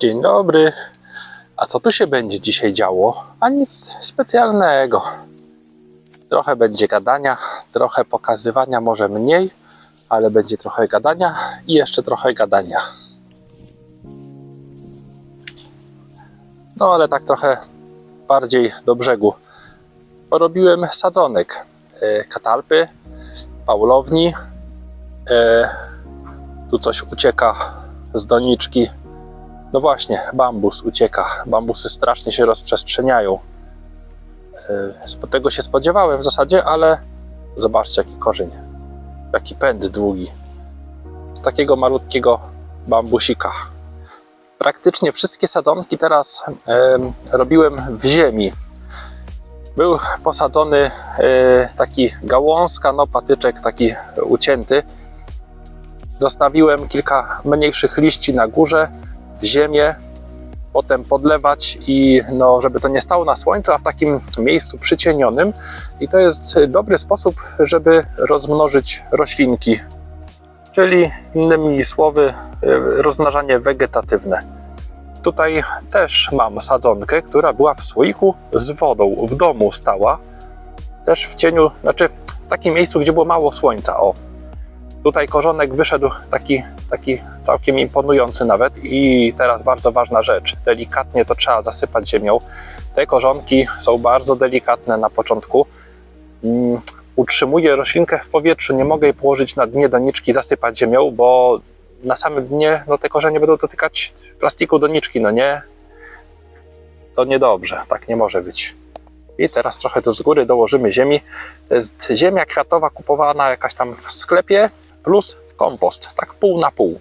Dzień dobry. A co tu się będzie dzisiaj działo? A nic specjalnego. Trochę będzie gadania, trochę pokazywania, może mniej, ale będzie trochę gadania i jeszcze trochę gadania. No ale tak trochę bardziej do brzegu. Porobiłem sadzonek e, katalpy, paulowni. E, tu coś ucieka z doniczki. No właśnie, bambus ucieka. Bambusy strasznie się rozprzestrzeniają. E, tego się spodziewałem w zasadzie, ale zobaczcie jaki korzeń. Jaki pęd długi. Z takiego malutkiego bambusika. Praktycznie wszystkie sadzonki teraz em, robiłem w ziemi. Był posadzony e, taki gałązka, no patyczek taki ucięty. Zostawiłem kilka mniejszych liści na górze ziemię, potem podlewać i no, żeby to nie stało na słońcu, a w takim miejscu przycienionym. I to jest dobry sposób, żeby rozmnożyć roślinki. Czyli innymi słowy, y, rozmnażanie wegetatywne. Tutaj też mam sadzonkę, która była w słoiku z wodą, w domu stała. Też w cieniu, znaczy w takim miejscu, gdzie było mało słońca. O, Tutaj korzonek wyszedł taki, taki całkiem imponujący nawet i teraz bardzo ważna rzecz, delikatnie to trzeba zasypać ziemią. Te korzonki są bardzo delikatne na początku. Mm, Utrzymuję roślinkę w powietrzu, nie mogę jej położyć na dnie doniczki, zasypać ziemią, bo na samym dnie no, te korzenie będą dotykać plastiku doniczki, no nie? To niedobrze, tak nie może być. I teraz trochę tu z góry dołożymy ziemi. To jest ziemia kwiatowa kupowana jakaś tam w sklepie plus kompost, tak pół na pół.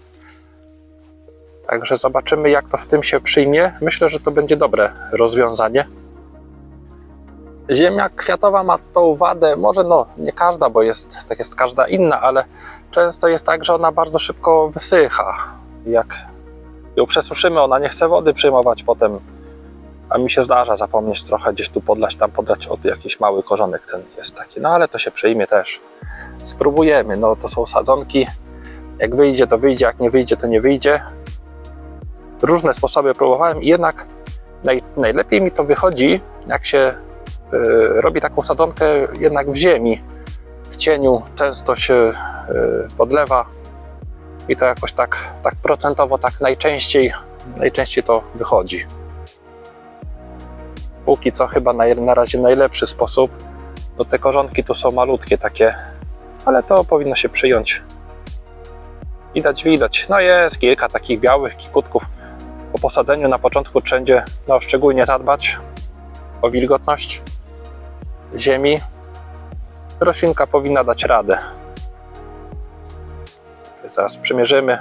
Także zobaczymy jak to w tym się przyjmie. Myślę, że to będzie dobre rozwiązanie. Ziemia kwiatowa ma tą wadę, może no nie każda, bo jest, tak jest każda inna, ale często jest tak, że ona bardzo szybko wysycha. Jak ją przesuszymy, ona nie chce wody przyjmować potem, a mi się zdarza zapomnieć trochę gdzieś tu podlać, tam podlać od jakiś mały korzonek ten jest taki, no ale to się przyjmie też. Spróbujemy, no to są sadzonki, jak wyjdzie to wyjdzie, jak nie wyjdzie to nie wyjdzie. Różne sposoby próbowałem i jednak naj, najlepiej mi to wychodzi, jak się y, robi taką sadzonkę jednak w ziemi, w cieniu, często się y, podlewa i to jakoś tak, tak procentowo, tak najczęściej, najczęściej to wychodzi. Póki co chyba na, na razie najlepszy sposób. No te korzonki tu są malutkie takie, ale to powinno się przyjąć. Widać, widać. No jest kilka takich białych kikutków. Po posadzeniu na początku wszędzie no, szczególnie zadbać o wilgotność ziemi. Roślinka powinna dać radę. Zaraz przymierzymy.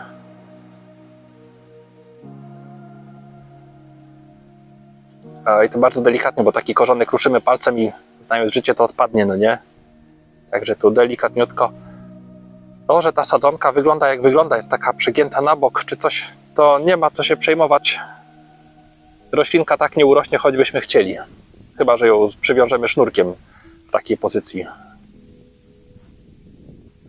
I to bardzo delikatnie, bo taki korzonek ruszymy palcem i znając życie to odpadnie, no nie? Także tu delikatniutko. To, że ta sadzonka wygląda jak wygląda, jest taka przygięta na bok czy coś, to nie ma co się przejmować. Roślinka tak nie urośnie, choćbyśmy chcieli. Chyba, że ją przywiążemy sznurkiem w takiej pozycji.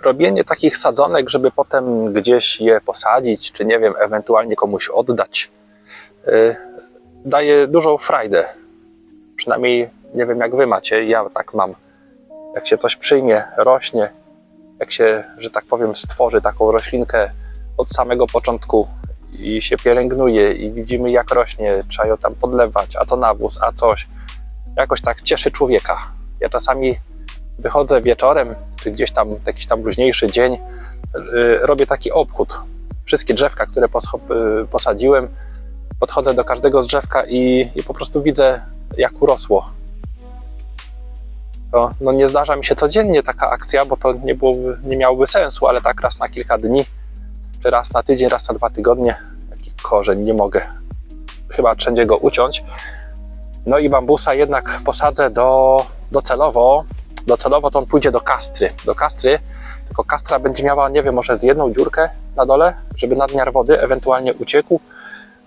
Robienie takich sadzonek, żeby potem gdzieś je posadzić, czy nie wiem, ewentualnie komuś oddać, yy, daje dużą frajdę. Przynajmniej nie wiem, jak wy macie, ja tak mam. Jak się coś przyjmie, rośnie, jak się, że tak powiem, stworzy taką roślinkę od samego początku i się pielęgnuje i widzimy jak rośnie, trzeba ją tam podlewać, a to nawóz, a coś. Jakoś tak cieszy człowieka. Ja czasami wychodzę wieczorem, czy gdzieś tam jakiś tam luźniejszy dzień, yy, robię taki obchód. Wszystkie drzewka, które yy, posadziłem, podchodzę do każdego z drzewka i, i po prostu widzę jak urosło. To, no nie zdarza mi się codziennie taka akcja, bo to nie, byłoby, nie miałoby sensu, ale tak raz na kilka dni, czy raz na tydzień, raz na dwa tygodnie, taki korzeń nie mogę chyba wszędzie go uciąć. No i bambusa jednak posadzę do, docelowo, docelowo to on pójdzie do kastry, do kastry, tylko kastra będzie miała, nie wiem, może z jedną dziurkę na dole, żeby nadmiar wody ewentualnie uciekł,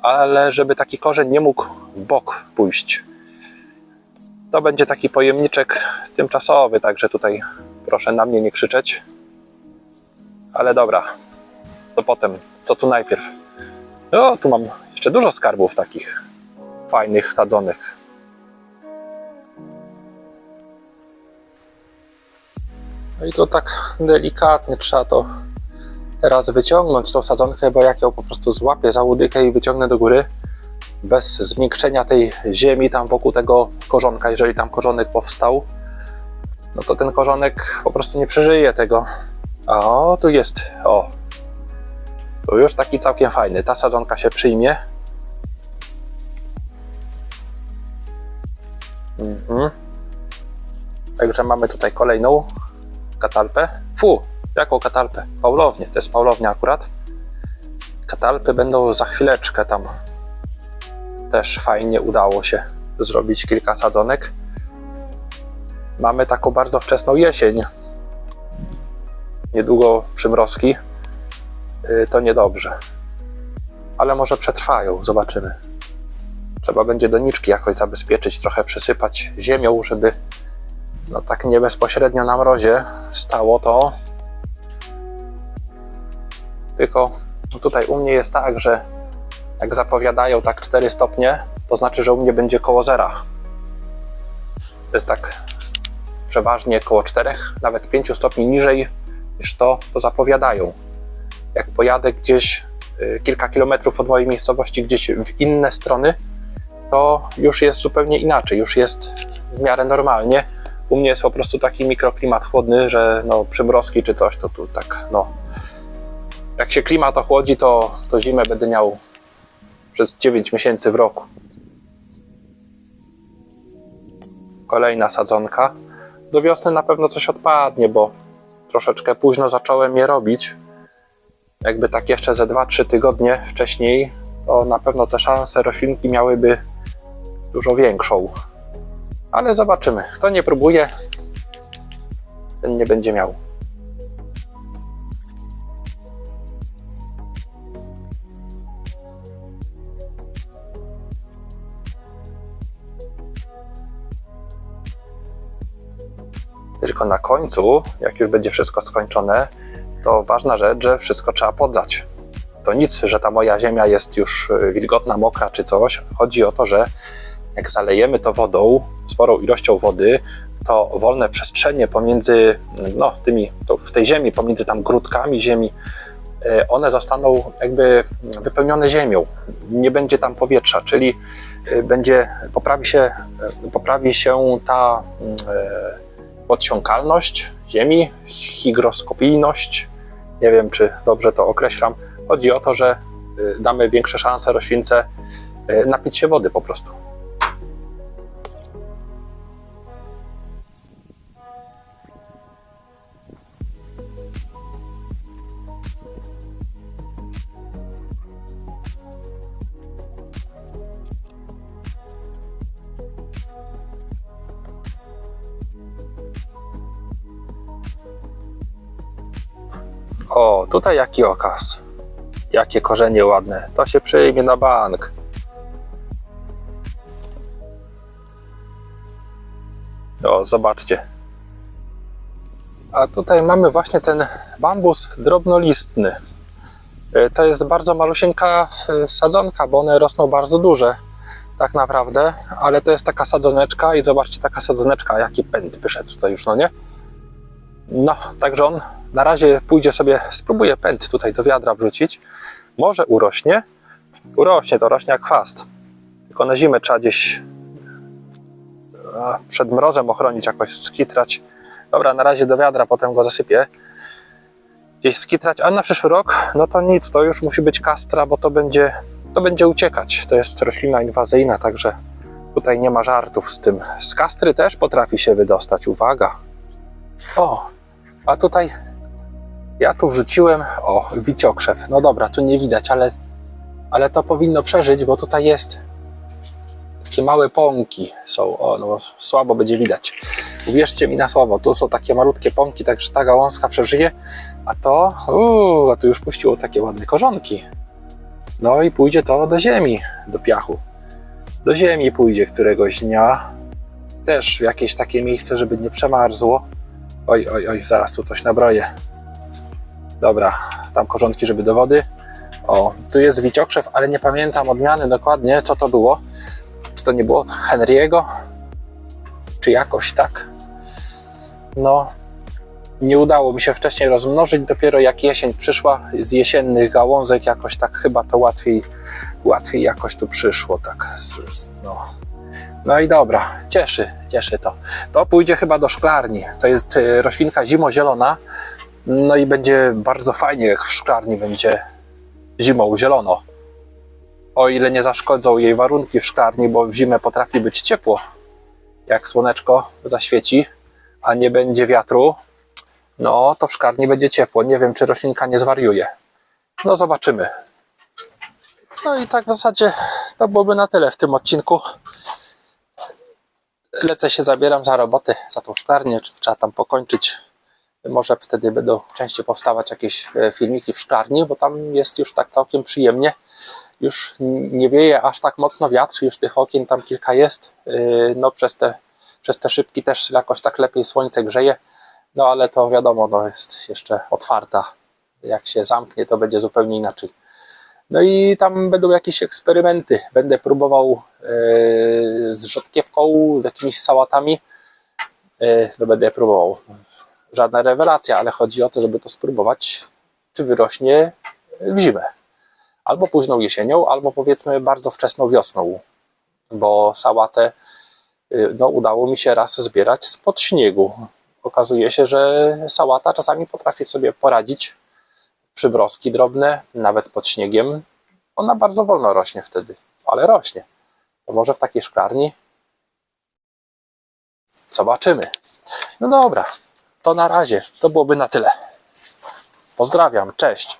ale żeby taki korzeń nie mógł w bok pójść. To będzie taki pojemniczek tymczasowy, także tutaj proszę na mnie nie krzyczeć. Ale dobra, to potem, co tu najpierw? O, tu mam jeszcze dużo skarbów takich fajnych, sadzonych. No i to tak delikatnie trzeba to teraz wyciągnąć tą sadzonkę, bo jak ją po prostu złapię za łodykę i wyciągnę do góry, bez zmiękczenia tej ziemi tam wokół tego korzonka, jeżeli tam korzonek powstał, no to ten korzonek po prostu nie przeżyje tego. O, tu jest, o. Tu już taki całkiem fajny. Ta sadzonka się przyjmie. Mhm. Także mamy tutaj kolejną katalpę. Fu, jaką katalpę? Paulownię, to jest Paulownia akurat. Katalpy będą za chwileczkę tam. Też fajnie udało się zrobić kilka sadzonek. Mamy taką bardzo wczesną jesień. Niedługo przymrozki. Yy, To niedobrze. Ale może przetrwają, zobaczymy. Trzeba będzie doniczki jakoś zabezpieczyć, trochę przysypać ziemią, żeby no tak nie bezpośrednio na mrozie stało to. Tylko tutaj u mnie jest tak, że jak zapowiadają tak 4 stopnie, to znaczy, że u mnie będzie koło zera. To jest tak przeważnie koło 4, nawet 5 stopni niżej niż to, to zapowiadają. Jak pojadę gdzieś y, kilka kilometrów od mojej miejscowości, gdzieś w inne strony, to już jest zupełnie inaczej, już jest w miarę normalnie. U mnie jest po prostu taki mikroklimat chłodny, że no, przymrozki czy coś, to tu tak, no. Jak się klimat ochłodzi, to, to zimę będę miał przez 9 miesięcy w roku. Kolejna sadzonka. Do wiosny na pewno coś odpadnie, bo troszeczkę późno zacząłem je robić. Jakby tak jeszcze ze 2-3 tygodnie wcześniej, to na pewno te szanse roślinki miałyby dużo większą. Ale zobaczymy. Kto nie próbuje, ten nie będzie miał. Tylko na końcu, jak już będzie wszystko skończone, to ważna rzecz, że wszystko trzeba podlać. To nic, że ta moja ziemia jest już y, wilgotna, mokra czy coś. Chodzi o to, że jak zalejemy to wodą, sporą ilością wody, to wolne przestrzenie pomiędzy, no, tymi, w tej ziemi, pomiędzy tam grudkami ziemi, y, one zostaną jakby wypełnione ziemią. Nie będzie tam powietrza, czyli y, będzie, poprawi się, poprawi się ta podsiąkalność ziemi, hygroskopijność. Nie wiem, czy dobrze to określam. Chodzi o to, że y, damy większe szanse roślince y, napić się wody po prostu. O, tutaj jaki okaz. Jakie korzenie ładne. To się przyjmie na bank. O, zobaczcie. A tutaj mamy właśnie ten bambus drobnolistny. Y, To jest bardzo malusieńka y, sadzonka, bo one rosną bardzo duże, tak naprawdę, ale to jest taka sadzoneczka i zobaczcie, taka sadzoneczka, jaki pęd wyszedł tutaj już, no nie? No, także on na razie pójdzie sobie, spróbuje pęd tutaj do wiadra wrzucić. Może urośnie. Urośnie, to rośnie jak chwast. Tylko na zimę trzeba gdzieś przed mrozem ochronić, jakoś skitrać. Dobra, na razie do wiadra, potem go zasypię. Gdzieś skitrać, a na przyszły rok, no to nic, to już musi być kastra, bo to będzie, to będzie uciekać. To jest roślina inwazyjna, także tutaj nie ma żartów z tym. Z kastry też potrafi się wydostać, uwaga. O, a tutaj ja tu wrzuciłem, o, wiciokrzew. No dobra, tu nie widać, ale, ale to powinno przeżyć, bo tutaj jest takie małe pąki są. O, no słabo będzie widać. Uwierzcie mi na słowo, tu są takie malutkie pąki, także ta gałązka przeżyje, a to, uuu, a tu już puściło takie ładne korzonki. No i pójdzie to do ziemi, do piachu. Do ziemi pójdzie któregoś dnia. Też w jakieś takie miejsce, żeby nie przemarzło. Oj, oj, oj, zaraz tu coś nabroję. Dobra, tam korzonki, żeby do wody. O, tu jest wiciokrzew, ale nie pamiętam odmiany dokładnie, co to było. Czy to nie było Henry'ego? Czy jakoś tak? No, nie udało mi się wcześniej rozmnożyć, dopiero jak jesień przyszła, z jesiennych gałązek jakoś tak chyba to łatwiej, łatwiej jakoś tu przyszło, tak, no. No i dobra, cieszy, cieszy to. To pójdzie chyba do szklarni, to jest y, roślinka zimozielona, no i będzie bardzo fajnie, jak w szklarni będzie zimą zielono. O ile nie zaszkodzą jej warunki w szklarni, bo w zimę potrafi być ciepło, jak słoneczko zaświeci, a nie będzie wiatru, no to w szklarni będzie ciepło. Nie wiem, czy roślinka nie zwariuje. No zobaczymy. No i tak w zasadzie to byłoby na tyle w tym odcinku. Lecę się, zabieram za roboty, za tą szklarnię, trzeba tam pokończyć. Może wtedy będą częściej powstawać jakieś e, filmiki w szklarni, bo tam jest już tak całkiem przyjemnie. Już nie wieje aż tak mocno wiatr, już tych okien tam kilka jest. Yy, No przez te, przez te szybki też jakoś tak lepiej słońce grzeje. No ale to wiadomo, no jest jeszcze otwarta. Jak się zamknie, to będzie zupełnie inaczej. No i tam będą jakieś eksperymenty. Będę próbował z rzodkiewką, z jakimiś sałatami. Yy, no będę próbował. Żadna rewelacja, ale chodzi o to, żeby to spróbować, czy wyrośnie w zimę. Albo późną jesienią, albo powiedzmy bardzo wczesną wiosną. Bo sałatę yy, no, udało mi się raz zbierać spod śniegu okazuje się, że sałata czasami potrafi sobie poradzić. Przybroski drobne, nawet pod śniegiem. Ona bardzo wolno rośnie wtedy, ale rośnie. Może w takiej szklarni? Zobaczymy. No dobra, to na razie. To byłoby na tyle. Pozdrawiam, cześć.